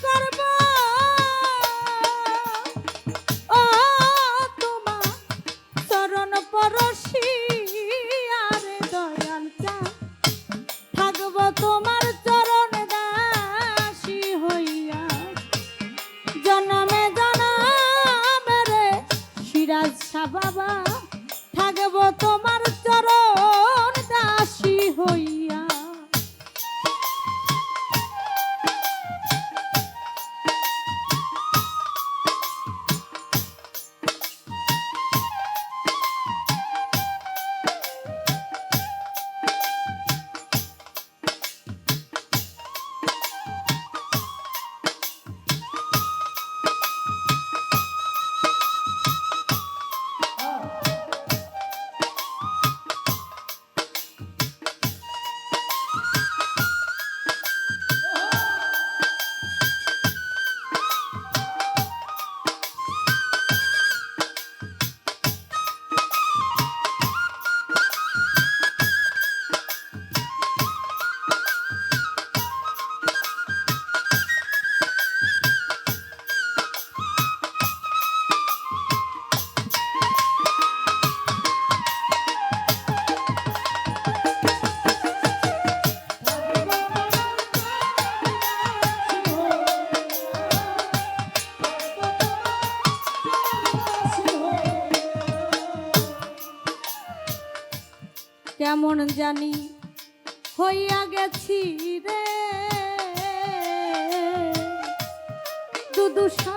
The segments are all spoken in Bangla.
gotta কেমন জানি হইয়া গেছি রে। দুদুষা,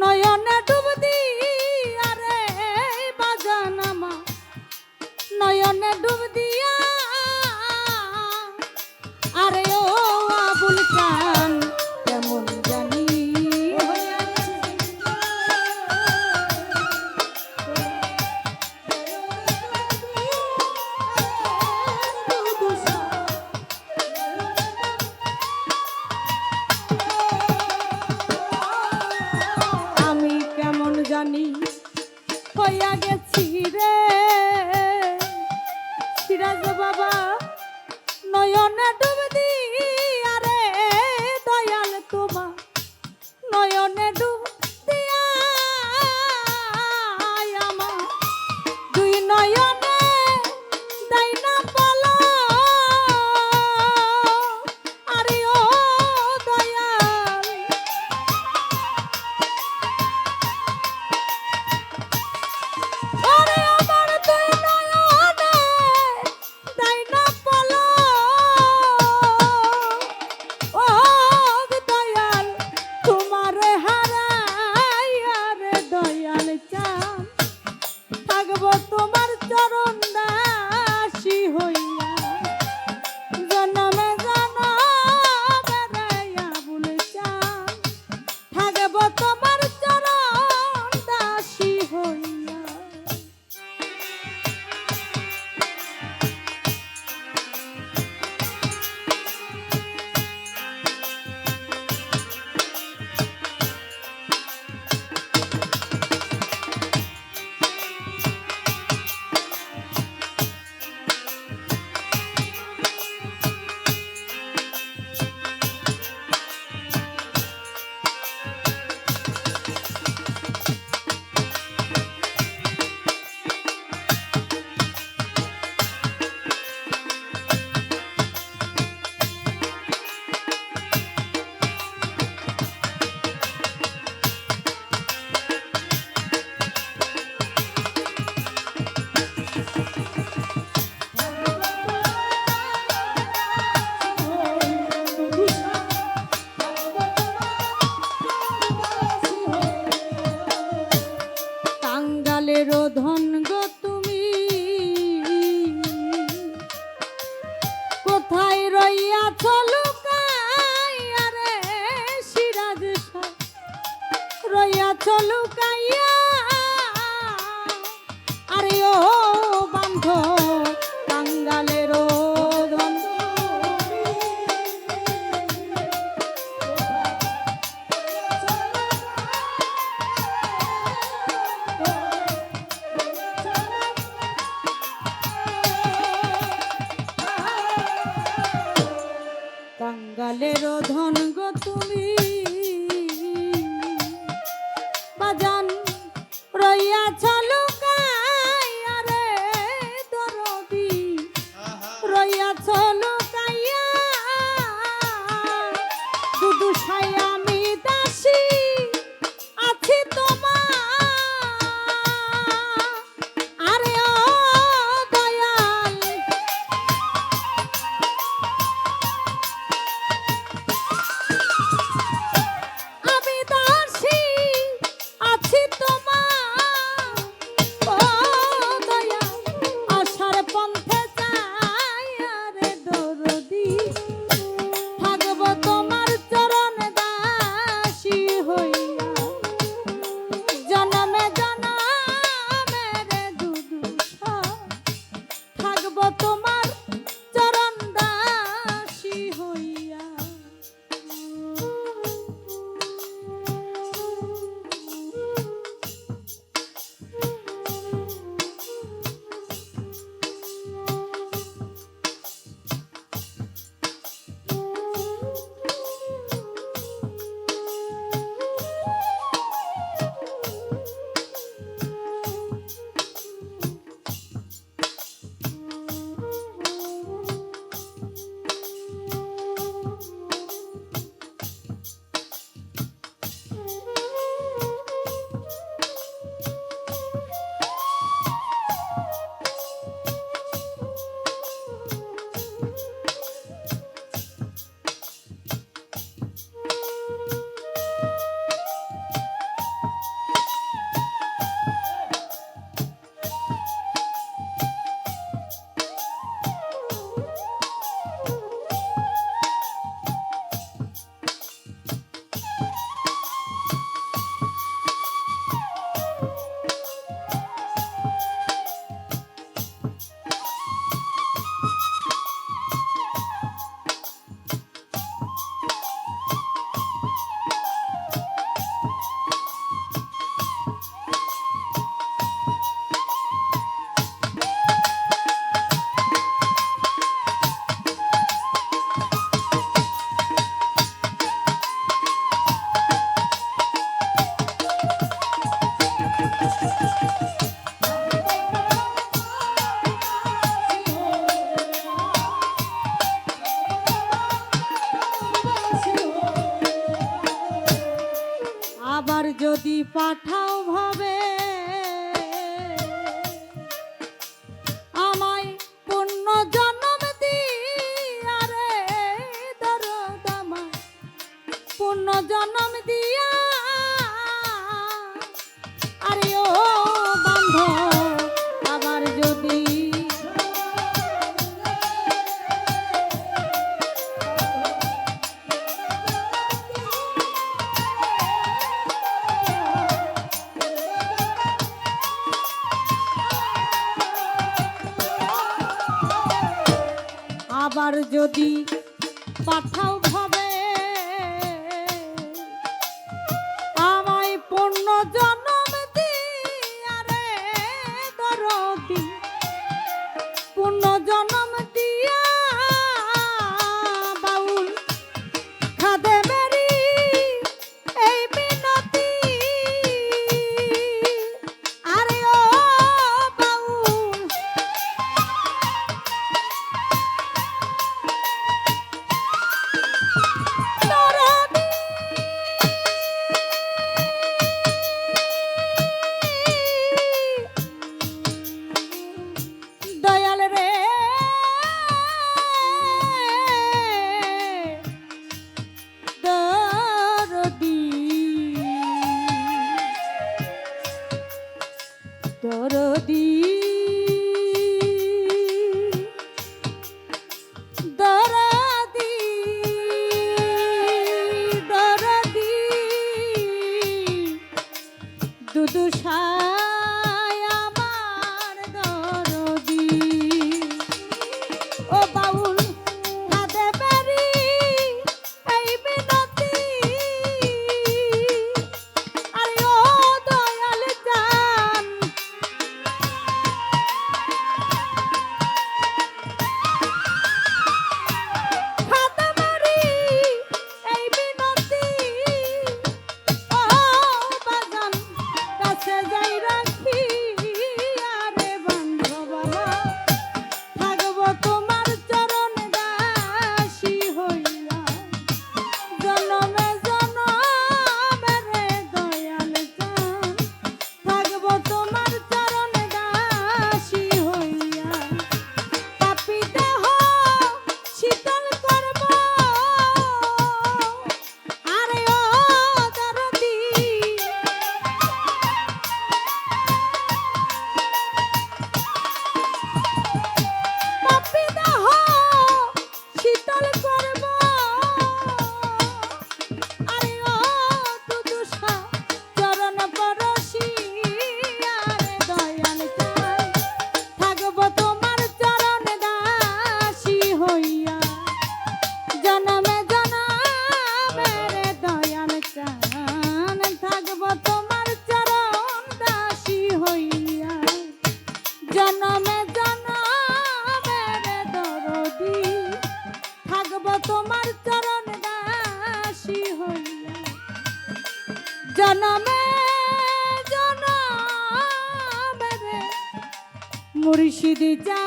নয়নে ডুব দি রে বাজান আমার। নয়নে ডুব দিয়া হইয়া গে চোখ লুকাইয়া পাঠাও ভাবে। আমায় পূর্ণ জন্ম দিয়ারে দরদ আমায়। পূর্ণ জন্ম আবার যদি পাঠাও মুর্শিদি যা।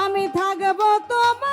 আমি থাকব তোমার